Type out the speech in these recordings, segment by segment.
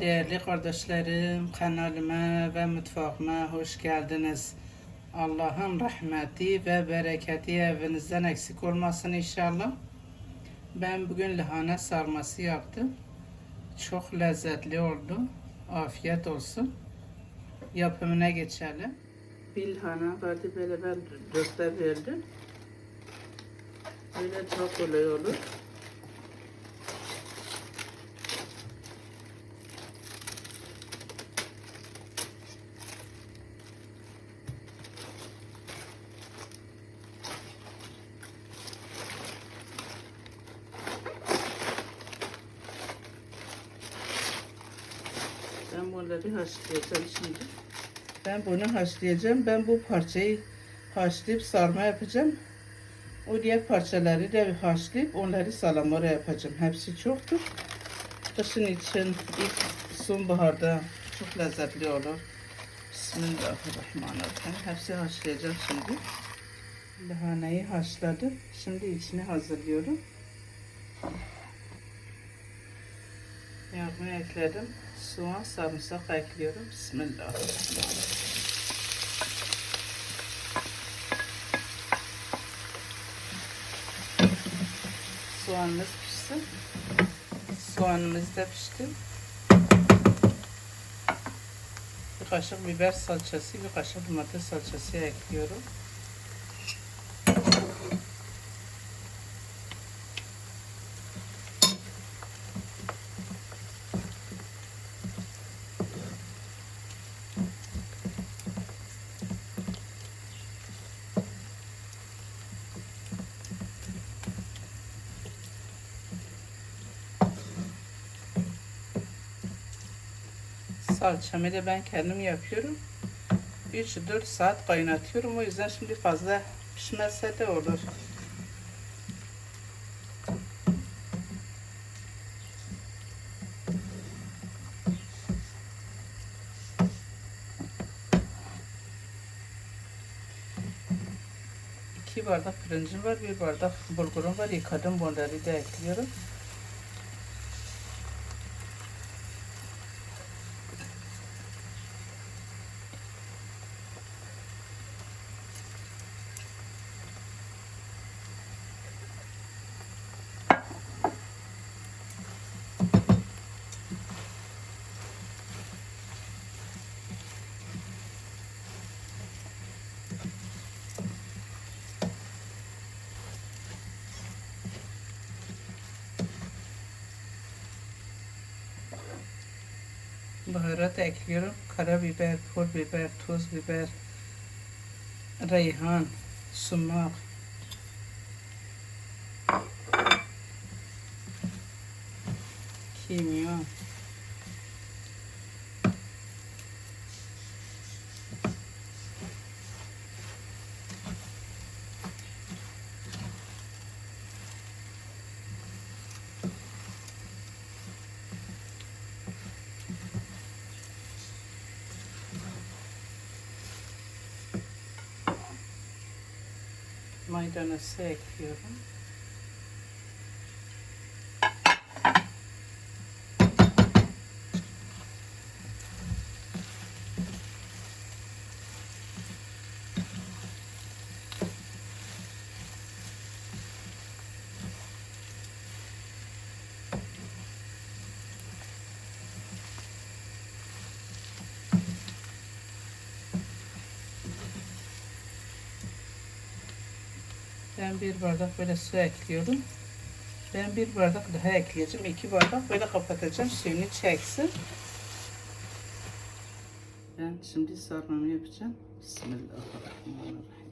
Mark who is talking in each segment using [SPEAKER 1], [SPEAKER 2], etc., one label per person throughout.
[SPEAKER 1] Değerli kardeşlerim, kanalıma ve mutfağıma hoş geldiniz. Allah'ın rahmeti ve bereketi evinizden eksik olmasın inşallah. Ben bugün lahana sarması yaptım. Çok lezzetli oldu. Afiyet olsun. Yapımına geçelim. Bir lahana vardı böyle ben dörtte verdim. Böyle çok kolay olur. Ben bunları haşlayacağım şimdi. Ben bunu haşlayacağım. Ben bu parçayı haşlayıp sarma yapacağım. O diğer parçaları da haşlayıp onları salamura yapacağım. Hepsi çoktur. Kışın için ilk sonbaharda çok lezzetli olur. Bismillahirrahmanirrahim. Hepsi haşlayacağım şimdi. Lahanayı haşladım. Şimdi içini hazırlıyorum. Yağımı ekledim. Soğan, sarımsak ekliyorum. Bismillahirrahmanirrahim. Soğanımız pişsin. Soğanımız da pişti. Bir kaşık biber salçası, bir kaşık domates salçası ekliyorum. Salçamı da ben kendim yapıyorum. 3-4 saat kaynatıyorum. O yüzden şimdi fazla pişmezse de olur. İki bardak pirincim var, bir bardak bulgurum var. Yıkadım bunları da ekliyorum. भरत एक्यूर खरा विपैर फोट विपैर ठोस विपैर रैहान सुमा खीमिया Maydanozu ekliyorum. Ben bir bardak böyle su ekliyorum. Ben bir bardak daha ekleyeceğim. iki bardak böyle kapatacağım. Suyunu çeksin. Ben şimdi sarmamı yapacağım. Bismillahirrahmanirrahim.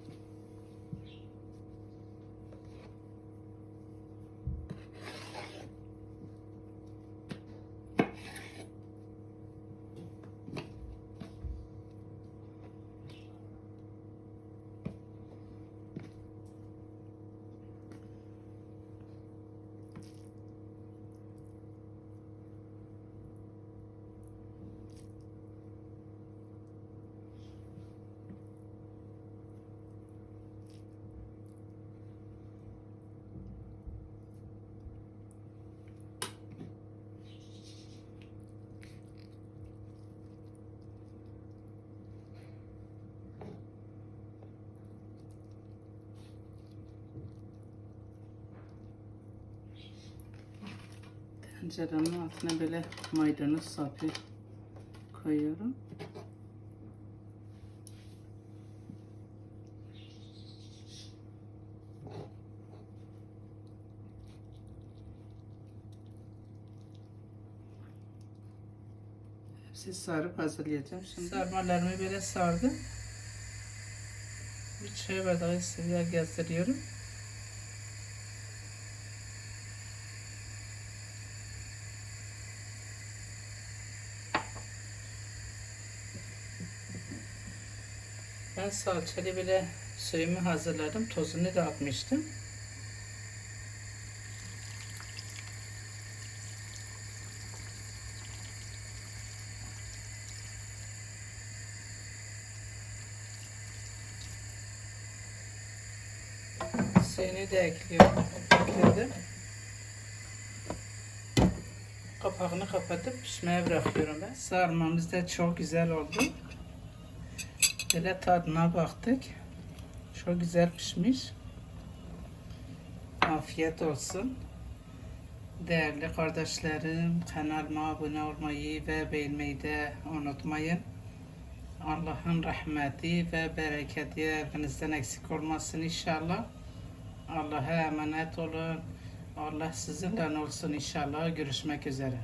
[SPEAKER 1] Tencerenin altına böyle maydanoz sapı koyuyorum. Hepsi sarıp hazırlayacağım. Şimdi sarmalarımı böyle sardım. Bir çay bardağı sıvı gezdiriyorum. Ben salçalı bile suyumu hazırladım. Tozunu da atmıştım. Suyunu da ekliyorum. Ekledim. Kapağını kapatıp pişmeye bırakıyorum ben. Sarmamız da çok güzel oldu. Böyle tadına baktık. Çok güzel pişmiş. Afiyet olsun. Değerli kardeşlerim, kanalıma abone olmayı ve beğenmeyi de unutmayın. Allah'ın rahmeti ve bereketi evinizden eksik olmasın inşallah. Allah'a emanet olun. Allah sizinle olsun inşallah. Görüşmek üzere.